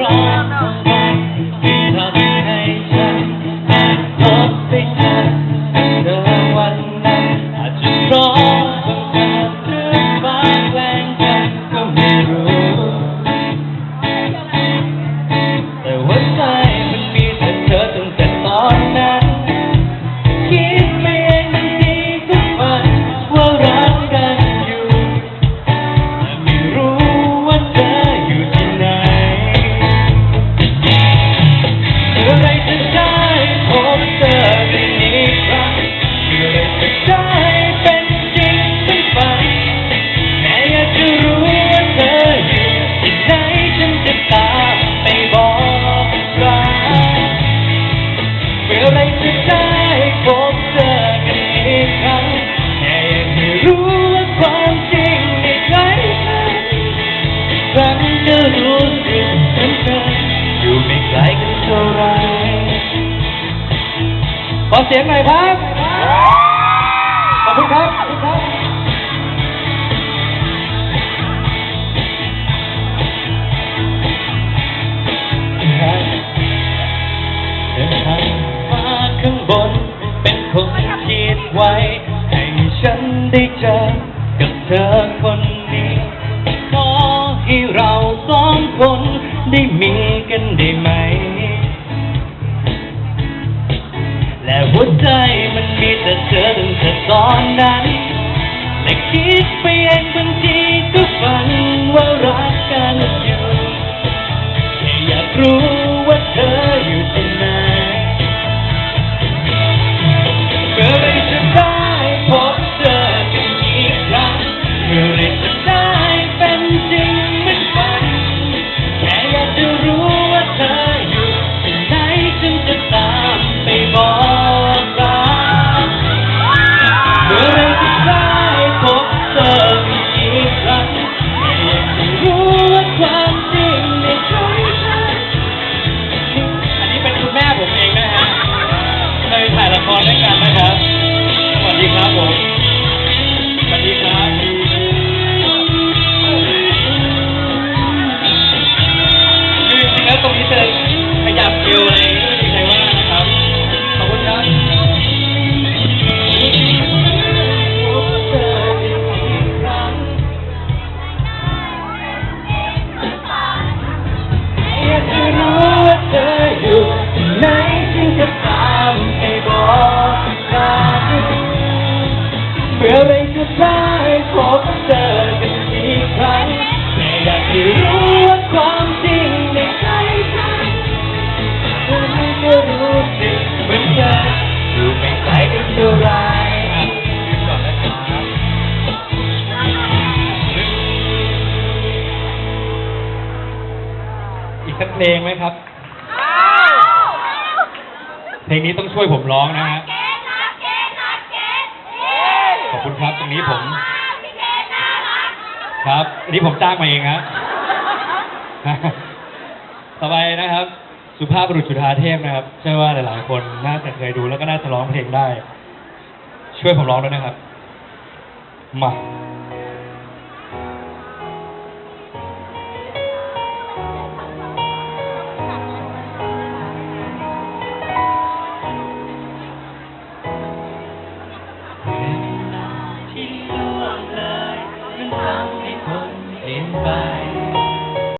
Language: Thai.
รักของแกที่ทำให้ฉันพบไปเจอวันนั้นอาจจะร้อง เท่าไรขอเสียงหน่อยครับขอบคุณครับ ขอบคุณครับ เดินทางมาข้างบน เป็นคนคิดไว้ ให้ฉันได้เจอกับเธอคนนี้ ขอให้เราสองคนได้มี หัวใจมันมีแต่เธอตั้งแต่ตอนนั้นแต่คิดไปเองบางทีก็ฝันว่ารักกันอยู่แค่อยากรู้ ยถ่ายละครด้วยกันนะครับ สวัสดีครับผม สวัสดีครับคือจริงๆแล้วตรงนี้จะขยับเอวอะไรไม่มีใครว่านะครับ ขอบคุณครับอยากจะรู้ว่าเธออยู่ สักเพลงไหมครับ เพลงนี้ต้องช่วยผมร้องนะฮะ ขอบคุณครับตรงนี้ผม ครับอันนี้ผมจ้างมาเองฮะ ต่อไปนะครับ สุภาพบุรุษจุฑาเทพนะครับ เชื่อว่าหลาย ๆ คนน่าจะเคยดูแล้วก็น่าจะร้องเพลงได้ ช่วยผมร้องด้วยนะครับ มา